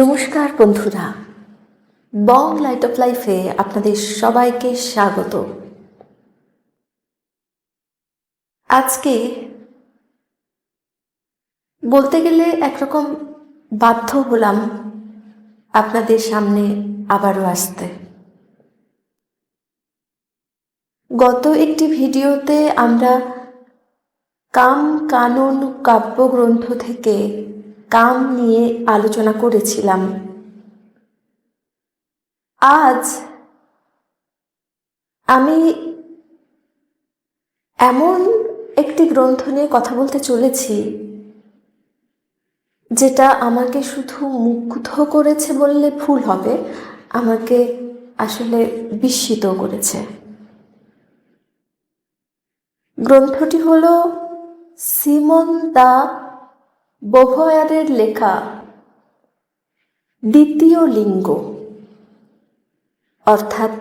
নমস্কার বন্ধুরা। বং light off লাইফে আপনাদের সবাইকে স্বাগত। আজকে বলতে গেলে একরকম বাধ্য হলাম আপনাদের সামনে আবারও আসতে। গত একটি ভিডিওতে আমরা কাম কানুন কাব্যগ্রন্থ থেকে কাম নিয়ে আলোচনা করেছিলাম। আজ আমি এমন একটি গ্রন্থ নিয়ে কথা বলতে চলেছি, যেটা আমাকে শুধু মুগ্ধ করেছে বললে ভুল হবে, আমাকে আসলে বিস্মিত করেছে। গ্রন্থটি হলো সিমন দা বোভয়ারের লেখা দ্বিতীয় লিঙ্গ। অর্থাৎ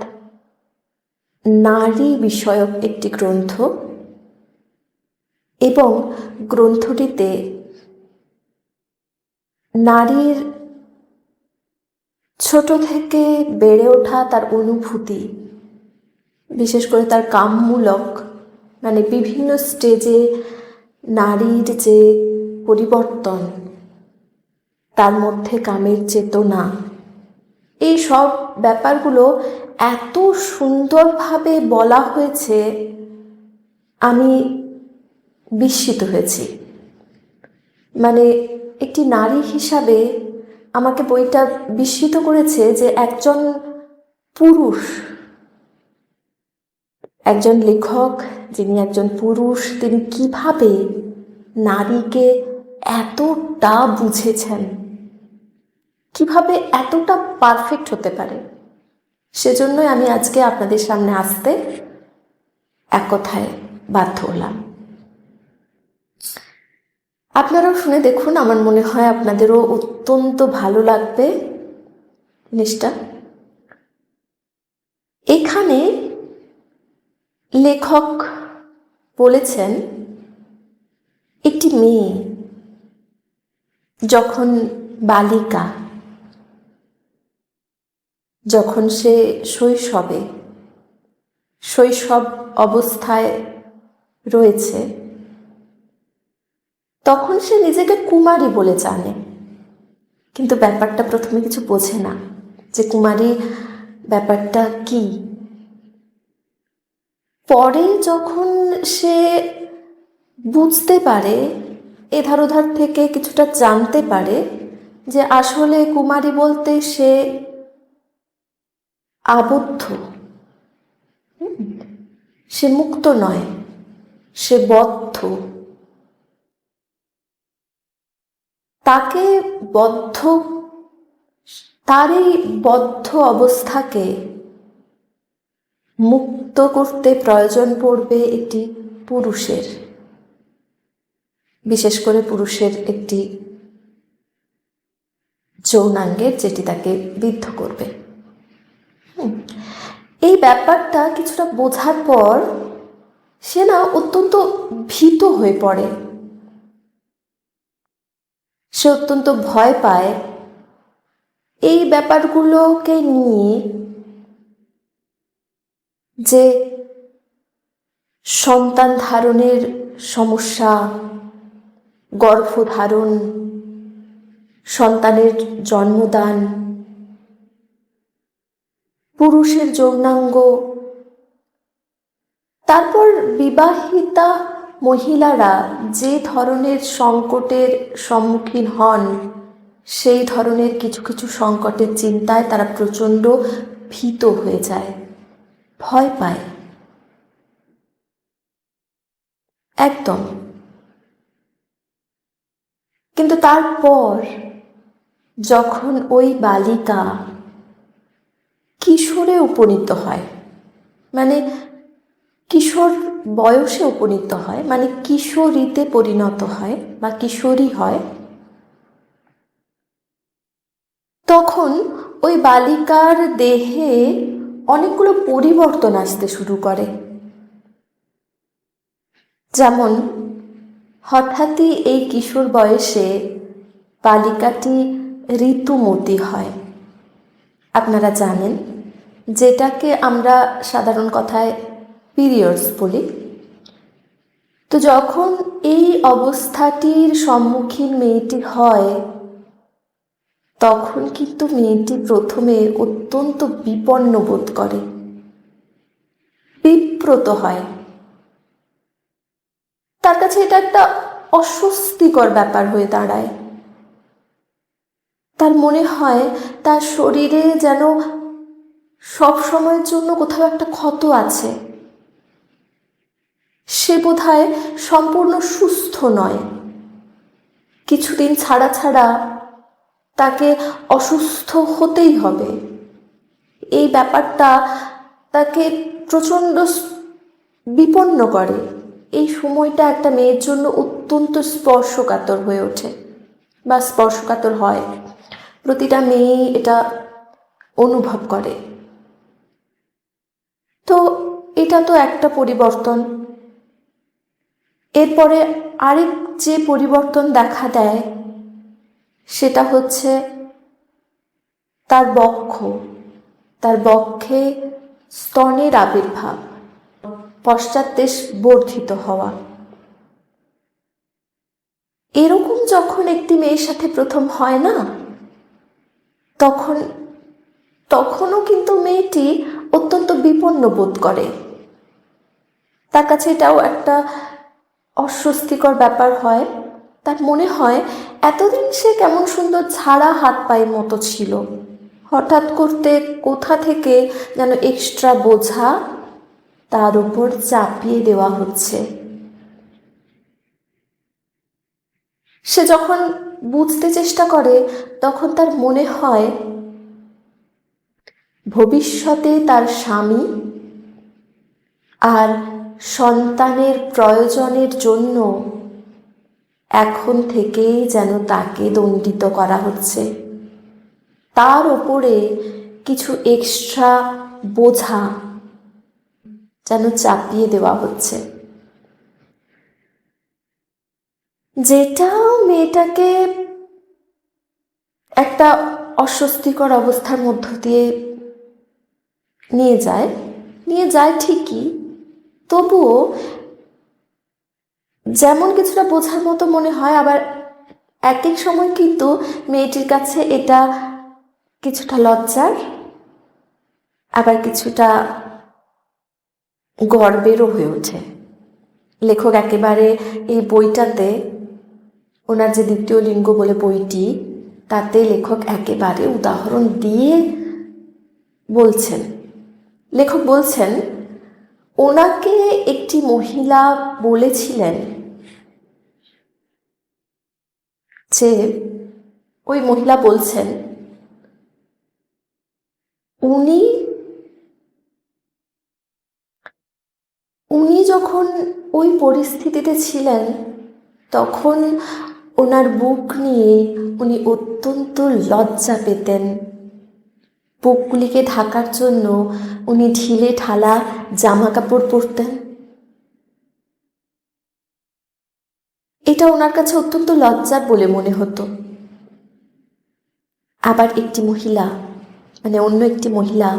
নারী বিষয়ক একটি গ্রন্থ এবং গ্রন্থটিতে নারীর ছোট থেকে বেড়ে ওঠা তার অনুভূতি, বিশেষ করে তার কামমূলক মানে বিভিন্ন স্টেজে নারীর যে পরিবর্তন। তার মধ্যে কামের চেতনা। এই সব ব্যাপারগুলো এত সুন্দরভাবে বলা হয়েছে, আমি বিস্মিত হয়েছি। মানে একটি নারী হিসাবে আমাকে বইটা বিস্মিত করেছে যে একজন পুরুষ, একজন লেখক, যিনি একজন পুরুষ, তিনি কীভাবে নারীকে এতটা বুঝেছেন। কীভাবে এতটা পারফেক্ট হতে পারে? সেজন্যই আমি আজকে আপনাদের সামনে আসতে এক কথায় বাধ্য হলাম। আপনারাও শুনে দেখুন, আমার মনে হয় আপনাদেরও অত্যন্ত ভালো লাগবে জিনিসটা। এখানে লেখক বলেছেন, একটি মেয়ে যখন বালিকা, যখন সে শৈশবে, শৈশব অবস্থায় রয়েছে, তখন সে নিজেকে কুমারী বলে জানে। কিন্তু ব্যাপারটা প্রথমে কিছু বোঝে না যে কুমারী ব্যাপারটা কি। পরে যখন সে বুঝতে পারে এধার ওধার থেকে কিছুটা জানতে পারে যে আসলে কুমারী বলতে সে আবদ্ধ। সে মুক্ত নয়, সে বদ্ধ। তাকে বদ্ধ তার এই বদ্ধ অবস্থাকে মুক্ত করতে প্রয়োজন পড়বে একটি পুরুষের। বিশেষ করে পুরুষের একটি যৌনাঙ্গের যেটি তাকে বিদ্ধ করবে। এই ব্যাপারটা কিছুটা বোঝার পর সে না অত্যন্ত ভীত হয়ে পড়ে। সে অত্যন্ত ভয় পায়। এই ব্যাপারগুলোকে নিয়ে যে সন্তান ধারণের সমস্যা গর্ভধারণ, সন্তানের জন্মদান, পুরুষের যৌনাঙ্গ, তারপর বিবাহিতা মহিলারা যে ধরনের সংকটের সম্মুখীন হন, সেই ধরনের কিছু কিছু সংকটের চিন্তায় তারা প্রচণ্ড ভীত হয়ে যায়, ভয় পায়। একদম। কিন্তু তারপর যখন ওই বালিকা কিশোরে উপনীত হয় মানে কিশোর বয়সে উপনীত হয় মানে কিশোরীতে পরিণত হয় বা কিশোরী হয়, তখন ওই বালিকার দেহে অনেকগুলো পরিবর্তন আসতে শুরু করে। যেমন হঠাৎই এই কিশোর বয়সে বালিকাটি ঋতুমতি হয়। আপনারা জানেন, যেটাকে আমরা সাধারণ কথায় পিরিয়ডস বলি। তো যখন এই অবস্থাটির সম্মুখীন মেয়েটি হয়, তখন কিন্তু মেয়েটি প্রথমে অত্যন্ত বিপন্ন বোধ করে। বিব্রত হয়। তার কাছে এটা একটা অস্বস্তিকর ব্যাপার হয়ে দাঁড়ায়। তার মনে হয় তার শরীরে যেন সব সময়ের জন্য কোথাও একটা ক্ষত আছে। সে বোধহয় সম্পূর্ণ সুস্থ নয়। কিছুদিন ছাড়া ছাড়া তাকে অসুস্থ হতেই হবে। এই ব্যাপারটা তাকে প্রচণ্ড বিপন্ন করে। এই সময়টা একটা মেয়ের জন্য অত্যন্ত স্পর্শকাতর হয়ে ওঠে বা স্পর্শকাতর হয়। প্রতিটা মেয়েই এটা অনুভব করে। তো এটা তো একটা পরিবর্তন। এরপরে আরেক যে পরিবর্তন দেখা দেয়, সেটা হচ্ছে তার বক্ষ। তার বক্ষে স্তনের আবির্ভাব। পশ্চাৎদেশ বর্ধিত হওয়া। এরকম যখন একটি মেয়ের সাথে প্রথম হয় না, তখন, তখনও কিন্তু মেয়েটি অত্যন্ত বিপন্ন বোধ করে। তার কাছে এটাও একটা অস্বস্তিকর ব্যাপার হয়। তার মনে হয়, এতদিন সে কেমন সুন্দর ছাড়া হাত পায়ের মতো ছিল। হঠাৎ করতে কোথা থেকে যেন এক্সট্রা বোঝা তার উপর চাপিয়ে দেওয়া হচ্ছে। সে যখন বুঝতে চেষ্টা করে, তখন তার মনে হয়, ভবিষ্যতে তার স্বামী আর সন্তানের প্রয়োজনের জন্য এখন থেকেই যেন তাকে দণ্ডিত করা হচ্ছে। তার ওপরে কিছু এক্সট্রা বোঝা যেন চাপিয়ে দেওয়া হচ্ছে। যেটা মেয়েটাকে একটা অস্বস্তিকর অবস্থার মধ্য দিয়ে নিয়ে যায় নিয়ে যায় ঠিকই, তবুও যেমন কিছুটা বোঝার মতো মনে হয়, আবার এক এক সময় কিন্তু মেয়েটির কাছে এটা কিছুটা লজ্জার, আবার কিছুটা গর্বেরও হয়ে ওঠে। লেখক একেবারে এই বইটাতে, ওনার যে দ্বিতীয় লিঙ্গ বলে বইটি, তাতে লেখক একেবারে উদাহরণ দিয়ে বলছেন। লেখক বলছেন, ওনাকে একটি মহিলা বলেছিলেন যে, ওই মহিলা বলছেন, উনি উনি যখন ওই পরিস্থিতিতে ছিলেন, তখন ওনার বুক নিয়ে উনি অত্যন্ত লজ্জা পেতেন। বুকগুলিকে ঢাকার জন্য উনি ঢিলে ঢালা জামা কাপড় পরতেন। এটা ওনার কাছে অত্যন্ত লজ্জার বলে মনে হতো। আবার একটি মহিলা মানে অন্য একটি মহিলা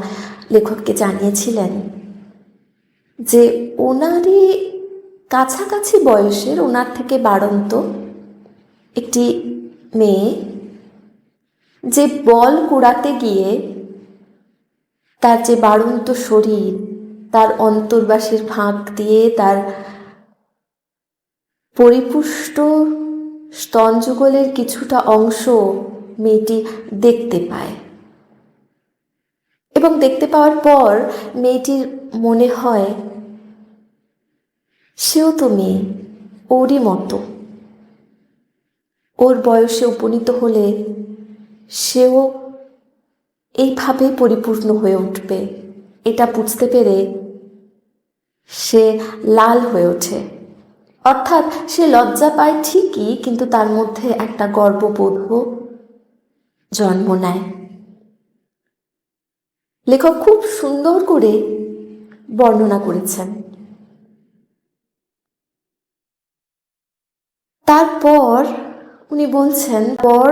লেখককে জানিয়েছিলেন যে ওনারই কাছাকাছি বয়সের ওনার থেকে বাড়ন্ত একটি মেয়ে যে বল কুড়াতে গিয়ে তার যে বাড়ন্ত শরীর, তার অন্তর্বাসের ফাঁক দিয়ে তার পরিপুষ্ট স্তনযুগলের কিছুটা অংশ মেয়েটি দেখতে পায়। এবং দেখতে পাওয়ার পর মেয়েটির মনে হয় সেও তো মেয়ে, ওরই মতো। ওর বয়সে উপনীত হলে সেও এইভাবে পরিপূর্ণ হয়ে উঠবে, এটা বুঝতে পেরে সে লাল হয়ে ওঠে। অর্থাৎ সে লজ্জা পায় ঠিকই, কিন্তু তার মধ্যে একটা গর্ববোধ জন্ম নেয়। লেখক খুব সুন্দর করে বর্ণনা করেছেন। তারপর উনি বলছেন, পর,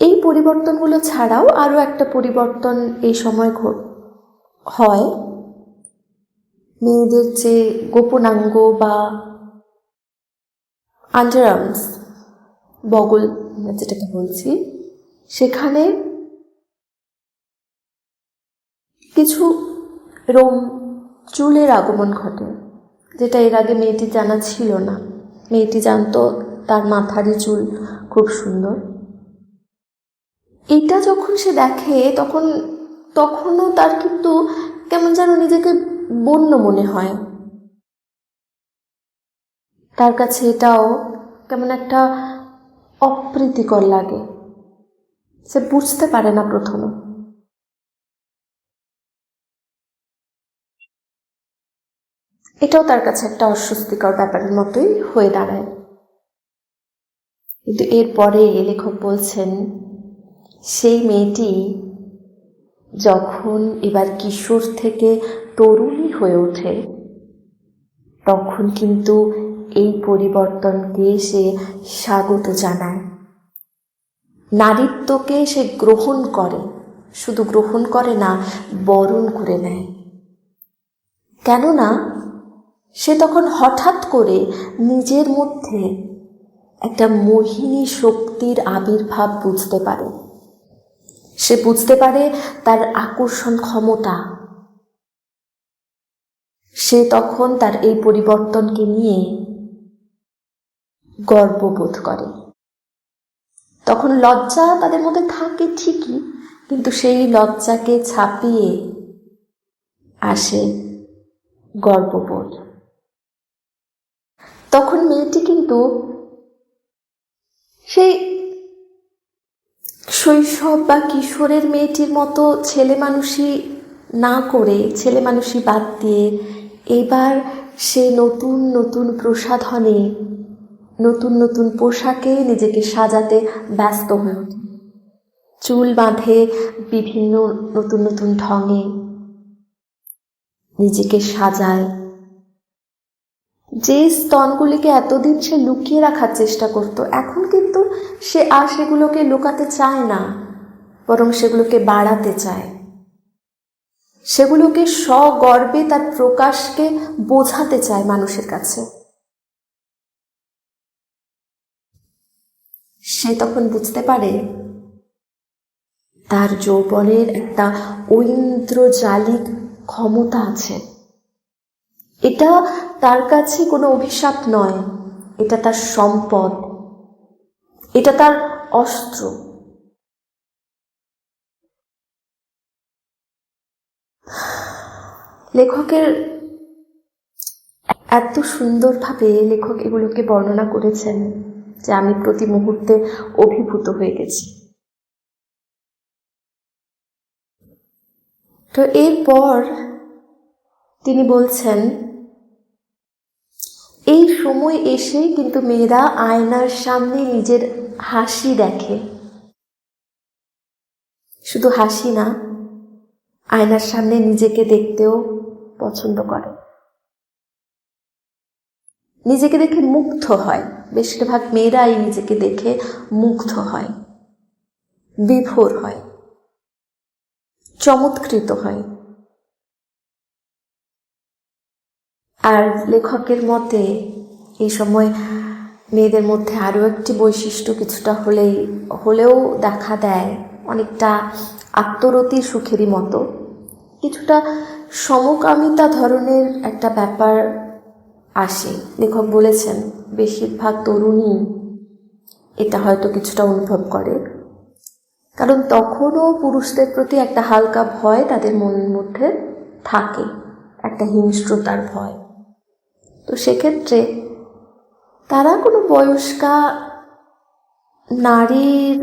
এই পরিবর্তনগুলো ছাড়াও আরও একটা পরিবর্তন এই সময় হয়। মেয়েদের যে গোপনাঙ্গ বা আন্ডারআর্মস বগল, যেটাকে বলছি, সেখানে কিছু রোম চুলের আগমন ঘটে। যেটা এর আগে মেয়েটি জানা ছিল না। মেয়েটি জানতো তার মাথারই চুল খুব সুন্দর। এটা যখন সে দেখে, তখন, তখনও তার কিন্তু কেমন যেন নিজেকে বন্য মনে হয়। তার কাছে এটাও কেমন একটা অপ্রীতিকর লাগে। সে বুঝতে পারে না প্রথমে। এটাও তার কাছে একটা অস্বস্তিকর ব্যাপারের মতোই হয়ে দাঁড়ায়। কিন্তু এরপরে লেখক বলছেন, সেই মেয়েটি যখন এবার কিশোর থেকে তরুণী হয়ে ওঠে, তখন কিন্তু এই পরিবর্তনকে সে স্বাগত জানায়। নারীত্বকে সে গ্রহণ করে, শুধু গ্রহণ করে না, বরণ করে নেয়। কেননা সে তখন হঠাৎ করে নিজের মধ্যে একটা মোহিনী শক্তির আবির্ভাব বুঝতে পারে। সে বুঝতে পারে তার আকর্ষণ ক্ষমতা। সে তখন তার এই পরিবর্তনকে নিয়ে গর্ববোধ করে। তখন লজ্জা তাদের মধ্যে থাকে ঠিকই, কিন্তু সেই লজ্জাকে ছাপিয়ে আসে গর্ববোধ। তখন মেয়েটি কিন্তু সেই শৈশব বা কিশোরের মেয়েটির মতো ছেলে মানুষই না করে, ছেলে মানুষই বাদ দিয়ে এবার সে নতুন নতুন প্রসাধনে, নতুন নতুন পোশাকে নিজেকে সাজাতে ব্যস্ত হয়ে ওঠে। চুল বাঁধে বিভিন্ন নতুন নতুন ঢঙে নিজেকে সাজায়। যে স্তনগুলিকে এতদিন সে লুকিয়ে রাখার চেষ্টা করত, এখন কিন্তু সে আর সেগুলোকে লুকাতে চায় না, বরং সেগুলোকে বাড়াতে চায়। সেগুলোকে সগর্বে তার প্রকাশকে বোঝাতে চায় মানুষের কাছে। সে তখন বুঝতে পারে তার যৌবনের একটা ঐন্দ্রজালিক ক্ষমতা আছে। এটা তার কাছে কোনো অভিশাপ নয়। এটা তার সম্পদ। এটা তার অস্ত্র। লেখকের এত সুন্দরভাবে লেখক এগুলোকে বর্ণনা করেছেন যে আমি প্রতি মুহূর্তে অভিভূত হয়ে গেছি। তো এরপর তিনি বলছেন এই সময় এসে কিন্তু মেয়েরা আয়নার সামনে নিজের হাসি দেখে। শুধু হাসি না, আয়নার সামনে নিজেকে দেখতেও পছন্দ করে। নিজেকে দেখে মুগ্ধ হয়। বেশিরভাগ মেয়েরাই নিজেকে দেখে মুগ্ধ হয়, বিভোর হয়, চমৎকৃত হয়। আর লেখকের মতে, এই সময় মেয়েদের মধ্যে আরও একটি বৈশিষ্ট্য কিছুটা হলেই, হলেও দেখা দেয় অনেকটা আত্মরতি সুখেরই মতো। কিছুটা সমকামিতা ধরনের একটা ব্যাপার আসে। লেখক বলেছেন, বেশিরভাগ তরুণী এটা হয়তো কিছুটা অনুভব করে। কারণ তখনও পুরুষদের প্রতি একটা হালকা ভয় তাদের মনের মধ্যে থাকে, একটা হিংস্রতার ভয়। তো সেক্ষেত্রে তারা কোনো বয়স্কা নারীর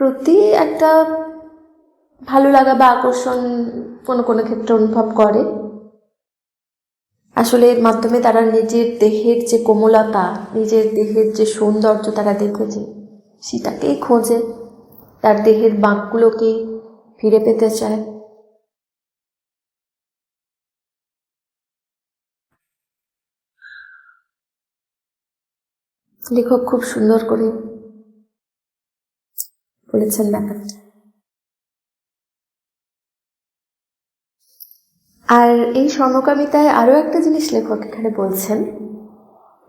প্রতি একটা ভালো লাগা বা আকর্ষণ কোনো কোনো ক্ষেত্রে অনুভব করে। আসলে এর মাধ্যমে তারা নিজের দেহের যে কোমলতা, নিজের দেহের যে সৌন্দর্য তারা দেখেছে, সেটাকেই খোঁজে। তার দেহের বাঁকগুলোকে ফিরে পেতে চায়। লেখক খুব সুন্দর করে বলেছেন ব্যাপারটা। আর এই সমকামিতায় আরও একটা জিনিস লেখক এখানে বলছেন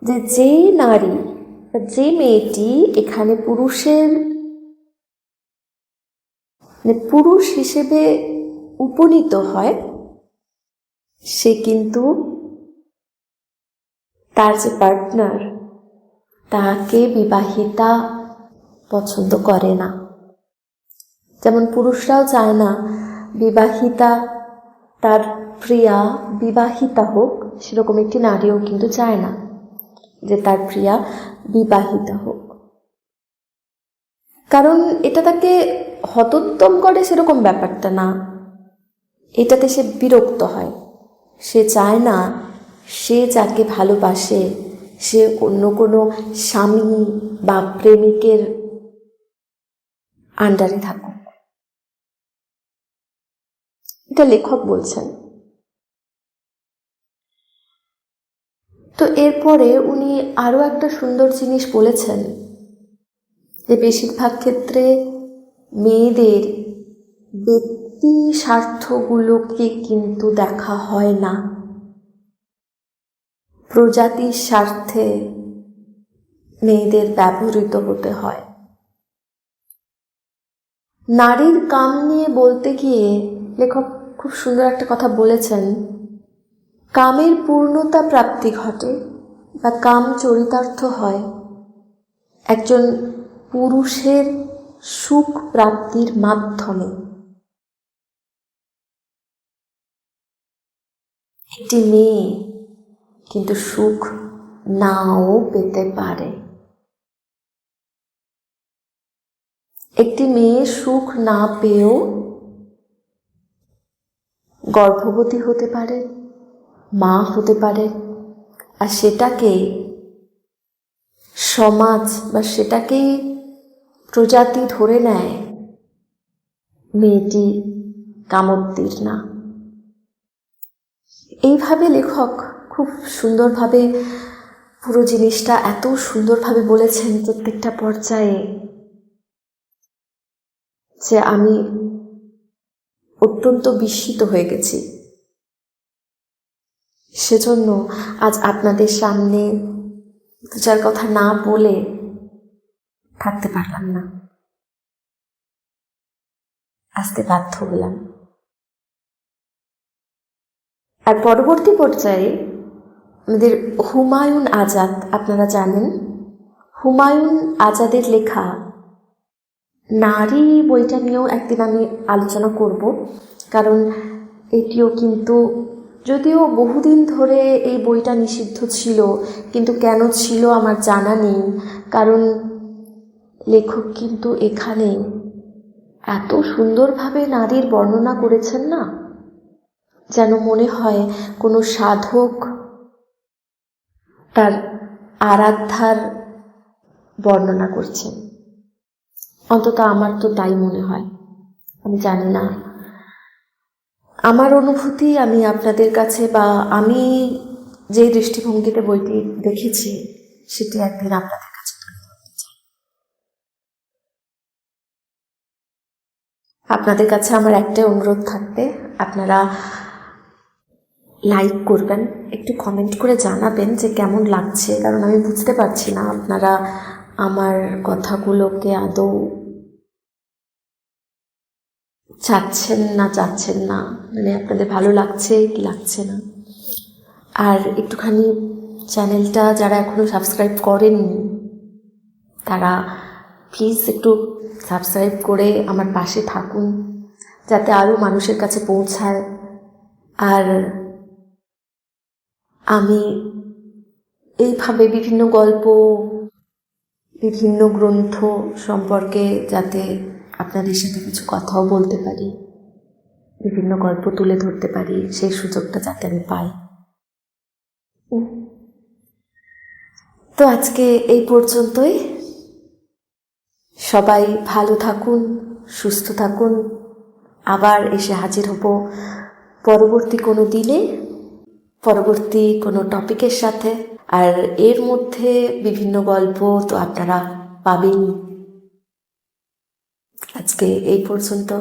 যে যে নারী যে মেয়েটি এখানে পুরুষের মানে পুরুষ হিসেবে উপনীত হয়, সে কিন্তু তার যে পার্টনার তাকে বিবাহিতা পছন্দ করে না। যেমন পুরুষরাও চায় না, বিবাহিতা তার প্রিয়া বিবাহিতা হোক, সেরকম একটি নারীও কিন্তু চায় না যে তার প্রিয়া বিবাহিতা হোক। কারণ এটা তাকে হতোত্তম করে সেরকম ব্যাপারটা না। এটাতে সে বিরক্ত হয়। সে চায় না, সে যাকে ভালোবাসে সে অন্য কোনো স্বামী বা প্রেমিকের আন্ডারে থাকুক। এটা লেখক বলছেন। তো এরপরে উনি আরও একটা সুন্দর জিনিস বলেছেন যে বেশিরভাগ ক্ষেত্রে মেয়েদের ব্যক্তি স্বার্থগুলোকে কিন্তু দেখা হয় না। প্রজাতির স্বার্থে মেয়েদের ব্যবহৃত হতে হয়। নারীর কাম নিয়ে বলতে গিয়ে লেখক খুব সুন্দর একটা কথা বলেছেন, কামের পূর্ণতা প্রাপ্তি ঘটে বা কাম চরিতার্থ হয়। একজন পুরুষের সুখ প্রাপ্তির মাধ্যমে। একটি মেয়ে কিন্তু সুখ নাও পেতে পারে। একটি মেয়ে সুখ না পেয়েও গর্ভবতী হতে পারে, মা হতে পারে, আর সেটাকে সমাজ বা সেটাকেই প্রজাতি ধরে নেয়, মেয়েটি কামোত্তীর না। এইভাবে লেখক খুব সুন্দরভাবে পুরো জিনিসটা এত সুন্দরভাবে বলেছেন প্রত্যেকটা পর্যায়ে যে আমি অত্যন্ত বিস্মিত হয়ে গেছি। সেজন্য আজ আপনাদের সামনে দু চার কথা না বলে থাকতে পারলাম না। আসতে বাধ্য হলাম। আর পরবর্তী পর্যায়ে আমাদের হুমায়ুন আজাদ, আপনারা জানেন? হুমায়ুন আজাদের লেখা নারী বইটা নিয়েও একদিন আমি আলোচনা করব, কারণ এটিও কিন্তু যদিও বহুদিন ধরে এই বইটা নিষিদ্ধ ছিল, কিন্তু কেন ছিল আমার জানা নেই, কারণ লেখক কিন্তু এখানে এত সুন্দরভাবে নারীর বর্ণনা করেছেন না? যেন মনে হয় কোনো সাধক তার আরাধ্যার বর্ণনা করছেন। অন্তত আমার তো তাই মনে হয়। আমি জানি না। আমার অনুভূতি আমি আপনাদের কাছে বা আমি যে দৃষ্টিভঙ্গিতে বইটি দেখেছি, সেটি একদিন আপনাদের কাছে আপনাদের কাছে আমার একটাই অনুরোধ থাকবে, আপনারা লাইক করবেন, একটু কমেন্ট করে জানাবেন যে কেমন লাগছে, কারণ আমি বুঝতে পারছি না আপনারা আমার কথাগুলোকে আদৌ চাচ্ছেন না চাচ্ছেন না। মানে আপনাদের ভালো লাগছে কি লাগছে না? আর একটুখানি চ্যানেলটা যারা এখনও সাবস্ক্রাইব করেননি, তারা প্লিজ একটু সাবস্ক্রাইব করে আমার পাশে থাকুন, যাতে আরও মানুষের কাছে পৌঁছায়। আর আমি এইভাবে বিভিন্ন গল্প, বিভিন্ন গ্রন্থ সম্পর্কে যাতে আপনাদের সাথে কিছু কথাও বলতে পারি, বিভিন্ন গল্প তুলে ধরতে পারি, সেই সুযোগটা যাতে আমি পাই। তো আজকে এই পর্যন্তই। সবাই ভালো থাকুন, সুস্থ থাকুন। আবার এসে হাজির হব পরবর্তী কোনো দিনে। পরবর্তী কোনো টপিকের সাথে। আর এর মধ্যে বিভিন্ন গল্প তো আপনারা পাবেন আজকে এই পর্যন্ত।